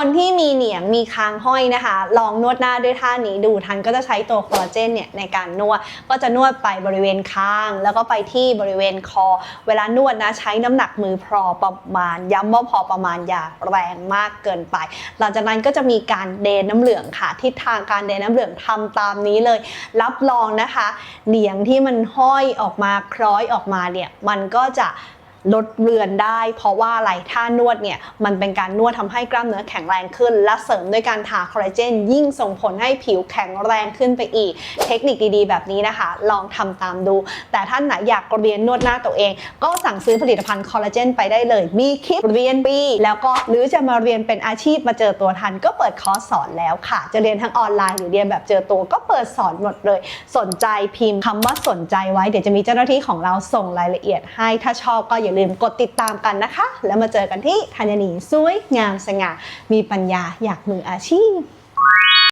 คนที่มีเหนียงมีคางห้อยนะคะ ลองนวดหน้าด้วยท่านี้ดูทันก็จะใช้ตัวคอลลาเจนเนี่ยในการนวด ก็จะนวดไปบริเวณคาง แล้วก็ไปที่บริเวณคอ เวลานวดนะใช้น้ำหนักมือพอประมาณ ย้ำว่าพอประมาณอย่าแรงมากเกินไป หลังจากนั้นก็จะมีการเดนน้ำเหลืองค่ะทิศทางการเดนน้ำเหลืองทำตามนี้เลย รับรองนะคะ เหนียงที่มันห้อยออกมาคล้อยออกมาเนี่ยมันก็จะ ลดเลือนได้ เพราะว่าอะไรท่านวดเนี่ยมันเป็นการนวดทำให้กล้ามเนื้อแข็งแรงขึ้น และเสริมด้วยการทาคอลลาเจนยิ่งส่งผลให้ผิวแข็งแรงขึ้นไปอีก เทคนิคดีๆ แบบนี้นะคะ ลองทำตามดู แต่ท่านไหนอยากเรียนนวดหน้าตัวเอง ก็สั่งซื้อผลิตภัณฑ์คอลลาเจนไปได้เลย มีคลิปเรียนฟรีแล้วก็หรือจะมาเรียนเป็นอาชีพมาเจอตัวทัน ก็เปิดคอร์สสอนแล้วค่ะ จะเรียนทั้งออนไลน์หรือเรียนแบบเจอตัวก็เปิดสอนหมดเลย สนใจพิมพ์คำว่าสนใจไว้เดี๋ยวจะมีเจ้าหน้าที่ของเราส่งรายละเอียดให้ถ้าชอบก็อย่าลืมกดติดตามกันนะคะ แล้วมาเจอกันที่ธัญนีสวยงามสง่ามีปัญญาอยากมืออาชีพ